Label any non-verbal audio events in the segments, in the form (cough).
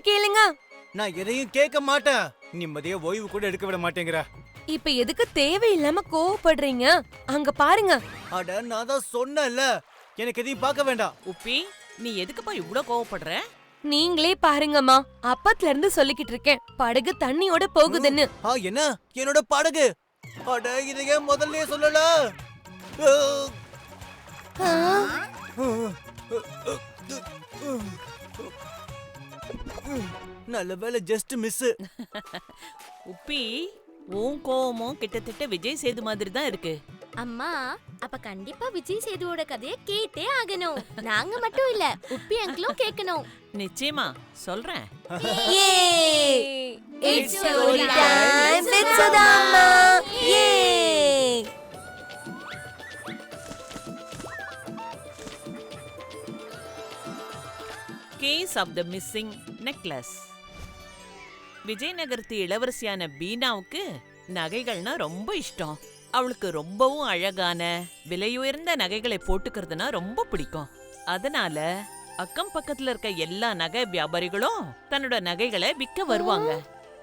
சொல்றது கேளுங்க நான் எதையும் கேட்க மாட்டேன் நிம்மதியா ஓய்வு கூட எடுக்க விட மாட்டேங்கிற இப்ப எதுக்கு தேவையில்லாம கோவப்படுறீங்க அங்க பாருங்க அட நான் தான் சொன்னேன்ல எனக்கு எதையும் பார்க்க வேண்டாம் உப்பி நீ எதுக்குப்பா இவ்ளோ கோவப்படுற நீங்களே பாருங்கம்மா அப்பத்துல இருந்து சொல்லிக்கிட்டு இருக்கேன் படகு தண்ணியோட போகுதுன்னு ஆ என்ன என்னோட படகு அட இதை ஏன் முதல்லயே சொல்லல ஆ, நல்ல வேலை ஜஸ்ட் மிஸ் உப்பி உன் கோவமும் கிட்டத்தட்ட விஜய் சேது மாதிரி தான் இருக்கு. அம்மா அப்ப கண்டிப்பா விஜய் சேதுவோட கதைய கேட்டே ஆகணும். நாங்க மட்டும் இல்ல உப்பி அங்கிளும் கேட்கணும். நிச்சயமா சொல்றேன்! Case of the missing necklace விஜயநகரத்து இளவரசியான பீனாவுக்கு நகைகள்னா ரொம்ப இஷ்டம். அவளுக்கு ரொம்பவும் அழகான விலையுயர்ந்த நகைகளை போட்டுக்கிறதுனா ரொம்ப பிடிக்கும். அதனால அக்கம் பக்கத்துல இருக்க எல்லா நகை வியாபாரிகளும் தன்னோட நகைகளை விற்க வருவாங்க.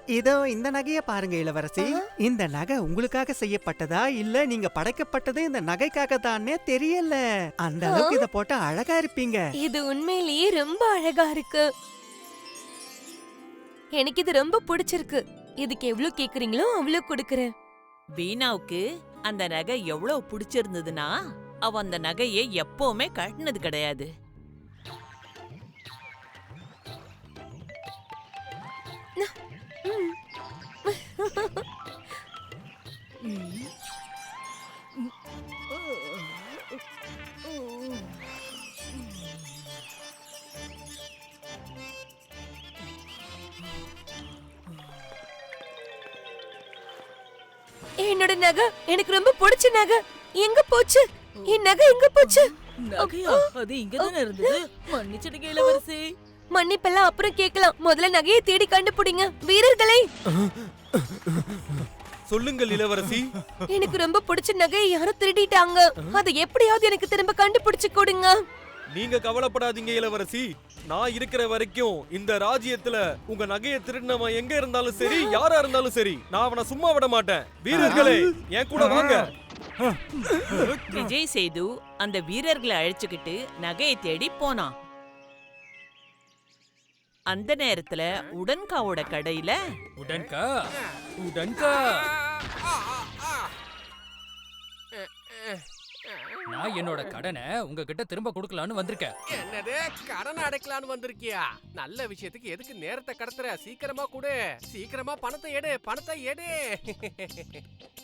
இதோ இந்த நகைய பாருங்க இளவரசி. இந்த நகை உங்களுக்காக செய்யப்பட்டதா இல்ல நீங்க படைக்கப்பட்டது இந்த நகைக்காக தானே தெரியல. அந்த அளவுக்கு இத போட்டா அழகா இருப்பீங்க. இது உண்மையிலேயே ரொம்ப அழகா இருக்கு. எனக்கு இது ரொம்ப பிடிச்சிருக்கு. இதுக்கு எவ்வளவு கேக்குறீங்களோ அவ்வளவு கொடுக்கறேன். பீனாவுக்கு அந்த நகை எவ்வளவு பிடிச்சிருந்ததுன்னா அவ அந்த நகையை எப்பவுமே கட்டினது கிடையாது. (laughs) என்னோட நகை எனக்கு ரொம்ப பிடிச்ச நகை. எங்க போச்சு? என் நகை எங்க போச்சு? நகையா? அது இங்கதானே இருந்தது. மன்னிச்சிடுங்க இளவரசி. மன்னிப்பெல்லாம் அப்புறம் கேட்கலாம். முதல்ல நகையை தேடி கண்டுபிடிங்க. வீரர்களே. சொல்லுங்கள் இளவரசி. எனக்கு ரொம்ப பிடிச்ச நகையை யாரும் திருடிட்டாங்க. அதை எப்படியாவது எனக்கு திரும்ப கண்டுபிடிச்சு கொடுங்க. நீங்க கவலைப்படாதீங்க இளவரசி. நான் இருக்கிற வரைக்கும் இந்த ராஜ்யத்துல உங்க நகையை திருடினவன் எங்க இருந்தாலும் சரி யாரா இருந்தாலும் சரி நான் அவனை சும்மா விட மாட்டேன். வீரர்களே என் கூட வாங்க. விஜய் சேது அந்த வீரர்களை அழைச்சுக்கிட்டு நகையை தேடி போனான். அந்த நேரத்துல உடன்காவோட கடையில உடன்கா? உடன்கா? நான் என்னோட கடனை உங்ககிட்ட திரும்ப கொடுக்கலான்னு வந்திருக்கேன். என்னது? கடன் அடைக்கலான்னு வந்திருக்கியா? நல்ல விஷயத்துக்கு எதுக்கு நேரத்தை கடத்துற? சீக்கிரமா கொடு. சீக்கிரமா பணத்தை எடு. பணத்தை எடு. (laughs)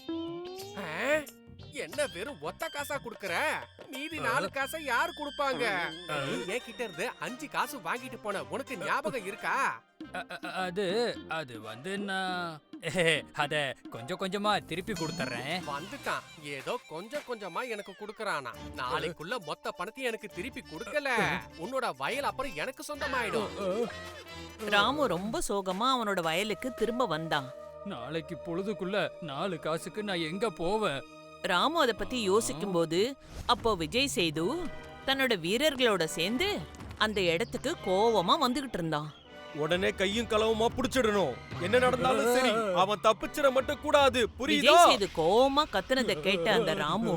என்ன வெறும் ஒத்த காசா குடுக்கற? மீதி நாலு காசை யார் கொடுப்பாங்க? நீ என் கிட்ட இருந்து அஞ்சு காசு வாங்கிட்டு போன உனக்கு ஞாபகம் இருக்கா? அது அது வந்து அத கொஞ்சம் கொஞ்சமா திருப்பி கொடுத்துட்றேன் வந்துட்டான். ஏதோ கொஞ்சம் கொஞ்சமா எனக்கு குடுக்கறானா. நாளைக்குள்ள மொத்த பணத்தையும் எனக்கு திருப்பி கொடுக்கல. உன்னோட வயல் அப்புறம் எனக்கு சொந்தமாயிடும். ராமு ரொம்ப சோகமா அவனோட வயலுக்கு திரும்ப வந்தான். நாளைக்கு பொழுதுக்குள்ள நாலு காசுக்கு நான் எங்க போவேன்? ராமு அதை பத்தி யோசிக்கும்போது அப்போ விஜய் சேது தன்னோட வீரர்களோட சேர்ந்து அந்த இடத்துக்கு கோவமா வந்துகிட்டு இருந்தான். உடனே கையும் களவுமா புடிச்சிடணும். என்ன நடந்தாலும் சரி அவன் தப்பிச்சிட மட்டும் கூடாது. புரியுதா? விஜய் சேது கோவமா கத்துனதை கேட்ட அந்த ராமு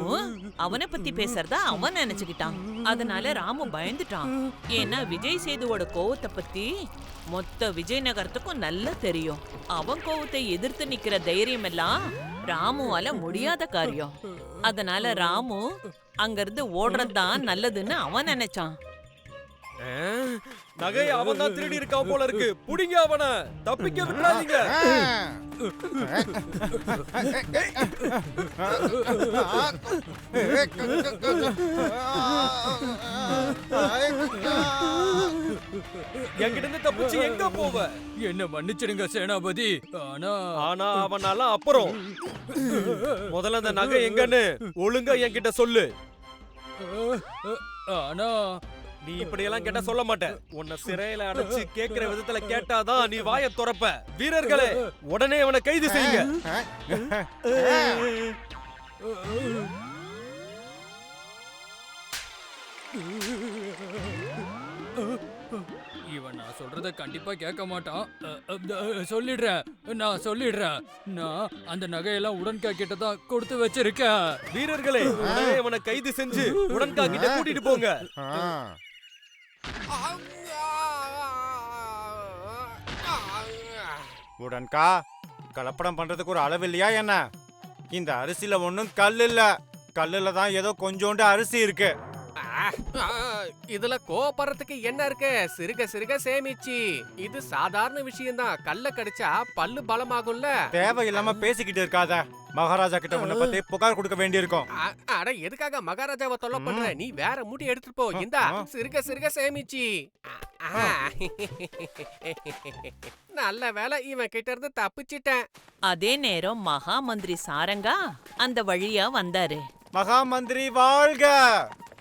அவனை பத்தி பேசுறதா அவன் நினைச்சுக்கிட்டான். அதனால ராமு பயந்துட்டான். ஏன்னா விஜய் சேதுவோட கோவத்தை பத்தி மொத்த விஜயநகரத்துக்கும் நல்லா தெரியும். அவன் கோவத்தை எதிர்த்து நிக்கிற தைரியம் எல்லாம் ராமுவால முடியாத காரியம். அதனால ராமு அங்கிருந்து ஓடுறதுதான் நல்லதுன்னு அவன் நினைச்சான். நகையை அவன் தான் திருடி இருக்கான் போல இருக்கு. புடிங்க அவனை. தப்பிக்க விடாதீங்க என்கிட்ட தப்பிச்சு எங்க போவ? என்ன மன்னிச்சிடுங்க சேனாபதி. ஆனா ஆனா அவனால அப்புறம். முதல்ல அந்த நகை எங்கன்னு ஒழுங்கா என்கிட்ட சொல்லு. ஆனா நீ இப்படியெல்லாம் கேட்டா சொல்ல மாட்ட உன்னை சிறையில அடைச்சு கேக்குற விதத்துல கேட்டாதான் நீ வாயை துறப்ப. வீரர்களே உடனே அவனை கைது செய்யுங்க. இவன் நான் சொல்றத கண்டிப்பா கேட்க மாட்டான். அ, அ, அ, சொல்லிடுறேன். நான் சொல்லிடுறேன். நான் அந்த நகையெல்லாம் உடன்கா கிட்ட தான் கொடுத்து வச்சிருக்கேன். வீரர்களே உடனே அவனை கைது செஞ்சு உடன்கா கிட்ட கூட்டிட்டு போங்க. உடன்கா கலப்படம் பண்றதுக்கு ஒரு அளவு இல்லையா என்ன? இந்த அரிசியில ஒன்றும் கல் இல்லை. கல்லில் தான் ஏதோ கொஞ்சோண்டு அரிசி இருக்குது (laughs) இதுல கோபப்படுறதுக்கு என்ன இருக்கு? சிறுக சிறுக சேமிச்சு. இது சாதாரண விஷயம்தான். கல்ல கடிச்சா பல்லு பலமாகும்ல. தேவையில்லாம பேசிக்கிட்டு இருக்காத. மகாராஜா கிட்ட உன்னை பத்தி புகார் கொடுக்க வேண்டியிருக்கும். அட எதுக்காக மகாராஜாவை தொல்லை பண்ற? நீ வேற மூட்டை எடுத்துட்டு போ. இந்தா. சிறுக சிறுக சேமிச்சு. (laughs) நல்ல வேலை இவன் கிட்ட இருந்து தப்பிச்சிட்டேன். அதே நேரம் மகா மந்திரி சாரங்கா அந்த வழியா வந்தாரு. மகா மந்திரி வாழ்க!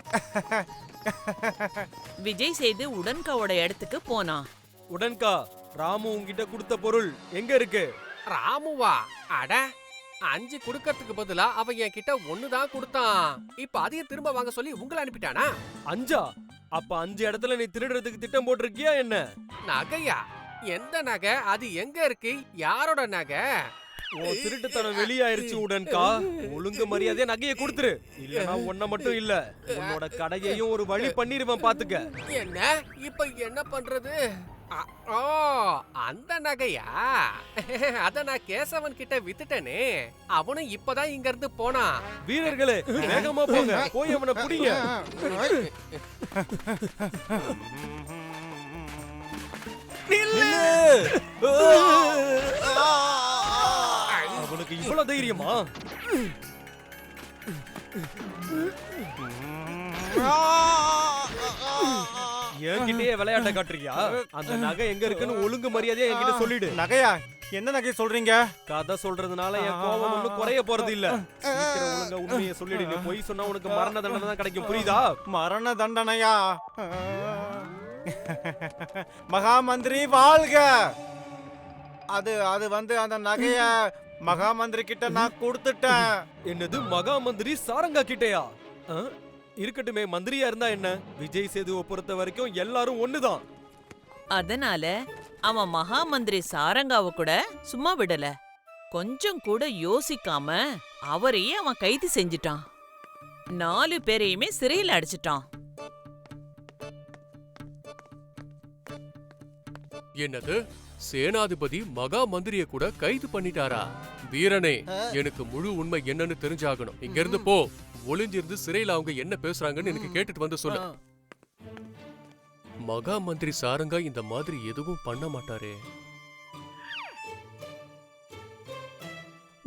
(laughs) விஜய் சேது உடன்காவோட இடத்துக்கு போனான் உடன்கா ராமு உன்கிட்ட கொடுத்த பொருள் எங்க இருக்கு? ராமுவா? அட அஞ்சு குடுக்கறதுக்கு பதிலா அவன் என் கிட்ட ஒண்ணுதான் கொடுத்தான். இப்ப அதையும் திரும்ப வாங்க சொல்லி உங்களை அனுப்பிட்டானா? அஞ்சா? அப்ப அஞ்சு இடத்துல நீ திருடுறதுக்கு திட்டம் போட்டிருக்கியா என்ன? நகையா? எந்த நகை? அது எங்க இருக்கு? யாரோட நகை? உன் திருட்டுத்தனம் வெளியாயிருச்சு உடன்கா. ஒழுங்கு மரியாதையா நகையை கொடுத்துரு. இல்லனா உன்னை மட்டும் இல்ல உன்னோட கடையையும் ஒரு வழி பண்ணிருவேன் பாத்துக்க. என்ன? இப்ப என்ன பண்றது? ஓ அந்த நகையா? அத நான் கேசவன் கிட்ட வித்துட்டேனே. அவனும் இப்பதான் இங்க இருந்து போனான். வீரர்களே வேகமா போங்க. போய் அவனை புடிங்க. அவனுக்கு இவ்வளவு தைரியமா? என்கிட்டயே விளையாட்ட காட்டுறியா? அந்த நகை எங்க இருக்குன்னு ஒழுங்கு மரியாதையா என்கிட்ட சொல்லிடு. நகையா? என்ன நகை சொல்றீங்க? கதை சொல்றதுனால என் கோபம் ஒண்ணும் குறைய போறது இல்ல. ஒழுங்கா உண்மையை சொல்லிடு. நீ பொய் சொன்னா உனக்கு மரண தண்டனை தான் கிடைக்கும். புரியுதா? மரண தண்டனையா? மகா மந்திரி வாழ்க! அது அது வந்து அந்த நகைய மகா மந்திரி கிட்ட நான் கொடுத்துட்டேன். என்னது மகா மந்திரி சாரங்கா கிட்டயா? ஆ? இருக்கட்டுமே மந்திரியா இருந்தா என்ன? விஜய் சேதுவை பொறுத்த வரைக்கும் எல்லாரும் ஒண்ணுதான். அதனால அவன் மகா மந்திரி சாரங்காவை கூட சும்மா விடல. கொஞ்சம் கூட யோசிக்காம அவரையே அவன் கைது செஞ்சிட்டான். நாலு பேரையுமே சிறையில் அடைச்சிட்டான். என்னது? சேனாதிபதி மகா மந்திரிய கூட கைது பண்ணிட்டாரா? வீரனே எனக்கு முழு உண்மை என்னன்னு தெரிஞ்சாகணும். இங்க இருந்து போ. ஒளிஞ்சிருந்து சிறையில அவங்க என்ன பேசுறாங்கன்னு எனக்கு கேட்டுட்டு வந்து சொல்லு. மகா மந்திரி சாரங்கா இந்த மாதிரி எதுவும் பண்ண மாட்டாரே.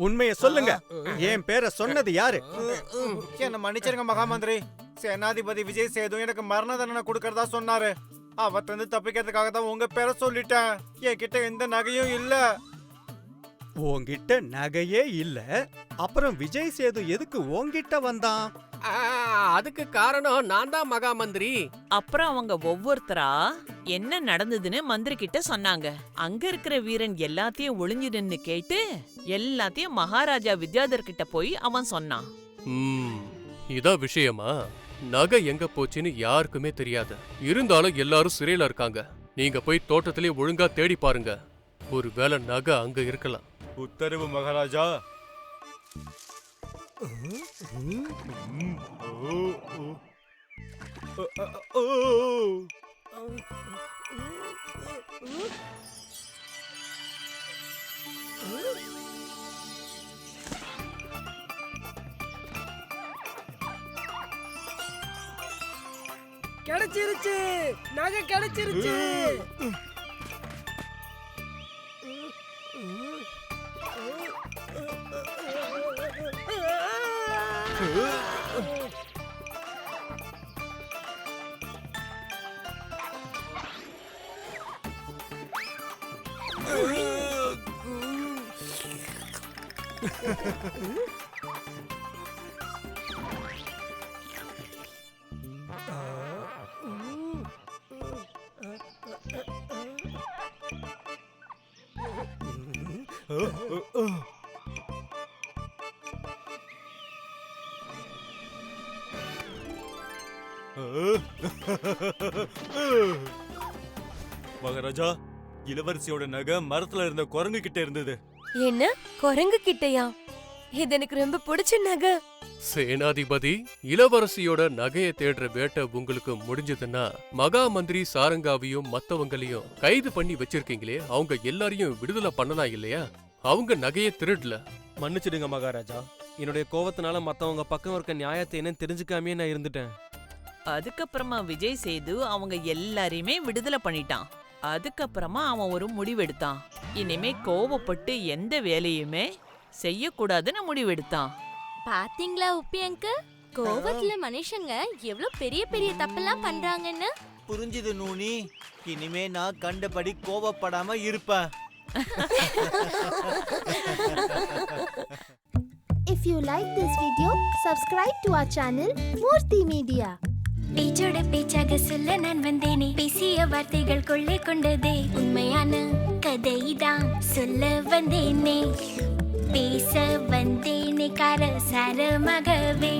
உண்மையை சொல்லுங்க. என் பேரை சொன்னது யாரு? என்ன மன்னிச்சிருங்க மகா மந்திரி. சேனாதிபதி விஜய் சேது எனக்கு மரண தண்டனை கொடுக்கறதா சொன்னாரு. அவத்திலிருந்து தப்பிக்கிறதுக்காக தான் உங்க பேரை சொல்லிட்டேன். என்கிட்ட எந்த நகையும் இல்ல. உன்கிட்ட நகையே இல்ல. அப்புறம் விஜய் சேது எதுக்கு உன்கிட்ட வந்தான்? ஆ, அதுக்கு காரணம் நான் தான் மகா மந்திரி. அப்புறம் அவங்க ஒவ்வொருத்தரா? என்ன நடந்ததுன்னு மந்திரி கிட்ட சொன்னாங்க. அங்க இருக்கிற வீரன் எல்லாத்தையும் ஒளிஞ்சு நின்னு கேட்டு எல்லாத்தையும் மகாராஜா வித்யாதர் கிட்ட போய் அவன் சொன்னான். ம், இதான் விஷயமா? நகை எங்க போச்சுன்னு யாருக்குமே தெரியாது. இருந்தாலும் எல்லாரும் சிறையில இருக்காங்க. நீங்க போய் தோட்டத்திலே ஒழுங்கா தேடி பாருங்க. ஒருவேளை நகை அங்க இருக்கலாம். உத்தரவு மகாராஜா. கிடைச்சிருச்சு நகை கிடைச்சிருச்சு Ugh! மகாராஜா இளவரசியோட நகை மரத்துல இருந்த குரங்கு கிட்ட இருந்தது. என்ன? குரங்கு கிட்டயா? இது எனக்கு ரொம்ப பிடிச்ச நகை. சேனாதிபதி இளவரசியோட நகையை தேடுற வேட்டை உங்களுக்கு முடிஞ்சதுன்னா மகா மந்திரி சாரங்காவையும் மத்தவங்களையும் கைது பண்ணி வச்சிருக்கீங்களே அவங்க எல்லாரையும் விடுதலை பண்ணலாம் இல்லையா? அவங்க நகையை திருடல. மன்னிச்சிடுங்க மகாராஜா. என்னுடைய கோவத்தினால மத்தவங்க பக்கம் இருக்க நியாயத்தை என்னன்னு தெரிஞ்சுக்காமயே நான் இருந்துட்டேன். அதுக்கப்புறமா விஜய் சேது அவங்க எல்லாரையுமே விடுதலை பண்ணிட்டான். அதுக்கப்புறமா அவன் ஒரு முடிவெடுத்தான். இனிமே கோவப்பட்டு எந்த வேலையுமே செய்யக்கூடாதுன்னு முடிவெடுத்தான். பாத்தீங்களா உப்பி அங்கிள்? கோவத்துல மனுஷங்க எவ்வளவு பெரிய பெரிய தப்பெல்லாம் பண்றாங்கன்னு? புரிஞ்சுது நூனி. இனிமே நான் கண்டபடி கோவப்படாம இருப்பேன். If you like this video, subscribe to our channel Murthy Media. பேச்சோட பேச்சாக சொல்ல நான் வந்தேனே. பேசிய வார்த்தைகள் கொள்ளை கொண்டதே. உண்மையான கதைதான் சொல்ல வந்தேனே. பேச வந்தேனே கர சரமகவே